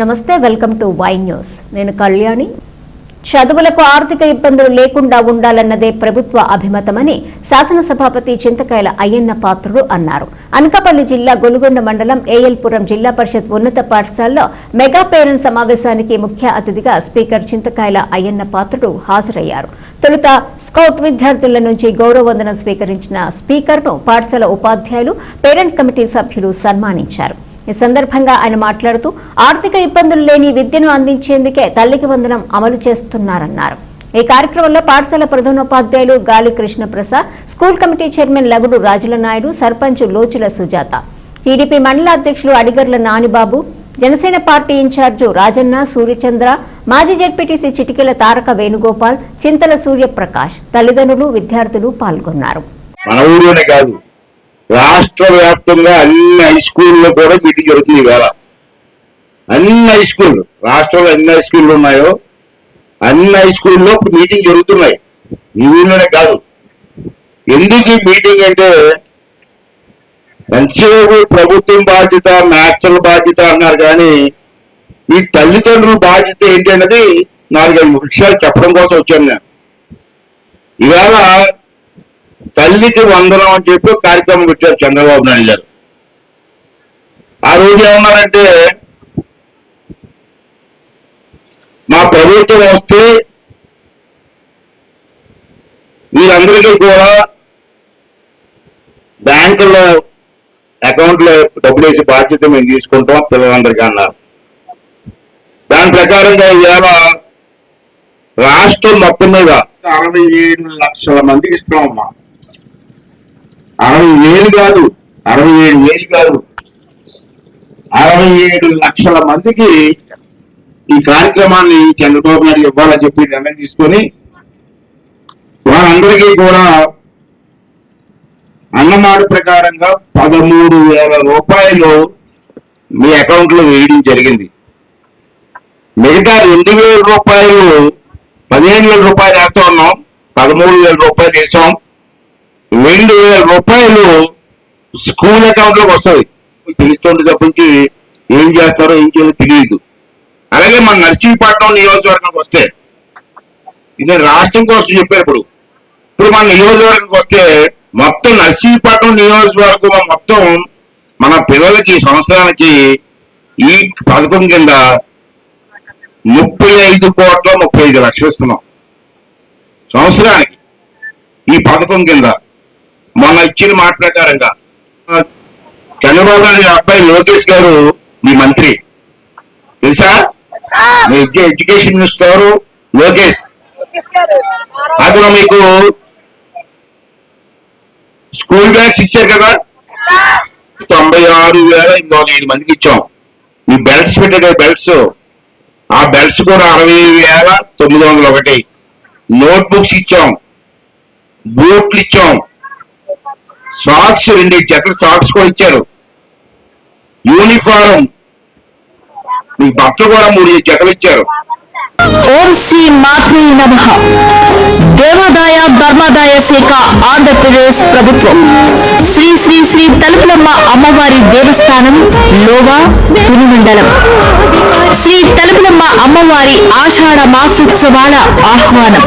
నమస్తే welcome to Y news. నేను కళ్యాణి. చదువులకు ఆర్థిక ఇబ్బందులు లేకుండా ఉండాలన్నదే ప్రభుత్వ అభిమతమని శాసనసభాపతి చింతకాయల అయ్యన్న పాత్రుడు అన్నారు. అనకాపల్లి జిల్లా గొలుగొండ మండలం ఏఎల్పురం జిల్లా పరిషత్ ఉన్నత పాఠశాలలో మెగా పేరెంట్ సమావేశానికి ముఖ్య అతిథిగా స్పీకర్ చింతకాయల అయ్యన్న పాత్రుడు హాజరయ్యారు. తొలుత స్కౌట్ విద్యార్థుల నుంచి గౌరవవందనం స్వీకరించిన స్పీకర్ను పాఠశాల ఉపాధ్యాయులు పేరెంట్స్ కమిటీ సభ్యులు సన్మానించారు. ఈ సందర్భంగా ఆయన మాట్లాడుతూ ఆర్థిక ఇబ్బందులు లేని విద్యను అందించేందుకే తల్లికి వందనం అమలు చేస్తున్నారన్నారు. ఈ కార్యక్రమంలో పాఠశాల ప్రధానోపాధ్యాయులు Gali Krishnaprasad school committee chairman Lagudu Rajula Naidu sarpanch Lochula Sujatha TDP మండల అధ్యక్షులు అడిగర్ల నానిబాబు జనసేన పార్టీ ఇన్ఛార్జు రాజన్న సూర్యచంద్ర మాజీ జడ్పీటీసీ చిటికెల తారక వేణుగోపాల్ చింతల సూర్యప్రకాష్ తల్లిదండ్రులు విద్యార్థులు పాల్గొన్నారు. మన ఊరిలోనే కాదు రాష్ట్ర వ్యాప్తంగా అన్ని హై స్కూల్లో కూడా మీటింగ్ జరుగుతుంది ఈవేళ అన్ని హై స్కూల్ రాష్ట్రంలో ఎన్ని హై స్కూళ్ళు ఉన్నాయో అన్ని హై స్కూల్లో మీటింగ్ జరుగుతున్నాయి. ఈ ఊరిలోనే కాదు. ఎందుకు మీటింగ్ అంటే ఎంతసేపు ప్రభుత్వం బాధ్యత మాస్టర్ల బాధ్యత అన్నారు కానీ ఈ తల్లిదండ్రుల బాధ్యత ఏంటి అన్నది నాలుగైదు విషయాలు చెప్పడం కోసం వచ్చాను నేను. ఇవాళ తల్లికి వందనం అని చెప్పి కార్యక్రమం పెట్టారు చంద్రబాబు నాయుడు గారు. ఆ రోజు ఏమన్నారంటే మా ప్రభుత్వం వస్తే వీరందరికీ కూడా బ్యాంకుల్లో అకౌంట్లో డబ్బులు వేసి బాధ్యత మేము తీసుకుంటాం పిల్లలందరికీ అన్నారు. దాని ప్రకారంగా ఇవాళ రాష్ట్రం మొత్తం మీద అరవై ఏడు లక్షల మందికి ఇస్తామమ్మా. అరవై వేలు కాదు అరవై ఏడు వేలు కాదు. అరవై ఏడు లక్షల మందికి ఈ కార్యక్రమాన్ని చంద్రబాబు నాయుడు ఇవ్వాలని చెప్పి నిర్ణయం తీసుకొని వారందరికీ కూడా అన్నమాట ప్రకారంగా పదమూడు వేల రూపాయలు మీ అకౌంట్లో వేయడం జరిగింది. మిగతా రెండు వేల రూపాయలు పదిహేను వేల రూపాయలు వేస్తా ఉన్నాం. పదమూడు వేల రూపాయలు వేసాం రెండు వేల రూపాయలు స్కూల్ అకౌంట్లోకి వస్తుంది. తెలుస్తుంది తప్పించి ఏం చేస్తారో ఏం చేయాలో తెలియదు. అలాగే మన నర్సీపట్నం నియోజకవర్గంకి వస్తే ఇది రాష్ట్రం కోసం చెప్పారు ఇప్పుడు. ఇప్పుడు మన నియోజకవర్గానికి వస్తే మొత్తం నర్సీపట్నం నియోజకవర్గం మొత్తం మన పిల్లలకి సంవత్సరానికి ఈ పథకం కింద ముప్పై ఐదు కోట్ల ముప్పై ఐదు లక్షలు ఇస్తున్నాం. సంవత్సరానికి ఈ పథకం కింద. మొన్న ఇచ్చిన మాట ప్రకారంగా చంద్రబాబు నాయుడు అబ్బాయి లోకేష్ గారు మీ మంత్రి. తెలుసా? మీ ఎడ్యు- ఎడ్యుకేషన్ మినిస్టర్ గారు లోకేష్. అతను మీకు స్కూల్ బ్యాగ్స్ ఇచ్చారు కదా? తొంభై ఆరు వేల ఎనిమిది వందల ఏడు మందికి ఇచ్చాం. మీ బెల్ట్స్ పెట్టే బెల్ట్స్? ఆ బెల్ట్స్ కూడా అరవై వేల తొమ్మిది వందల ఒకటి. నోట్ బుక్స్ ఇచ్చాం. బూట్లు ఇచ్చాం. సాక్స్ రెండు జతలు సాక్స్ కూడా ఇచ్చారు. యూనిఫారం మీ బట్టలు కూడా మూడు జతలు ఇచ్చారు. ఓం శ్రీ మాత్రే నమ. దేవాదాయ ధర్మాదాయ శాఖ ఆంధ్రప్రదేశ్ ప్రభుత్వం. శ్రీ శ్రీ శ్రీ తలుపులమ్మ అమ్మవారి దేవస్థానం లోవా తుని శ్రీ తలుపులమ్మ అమ్మవారి ఆషాఢ మాసోత్సవాల ఆహ్వానం.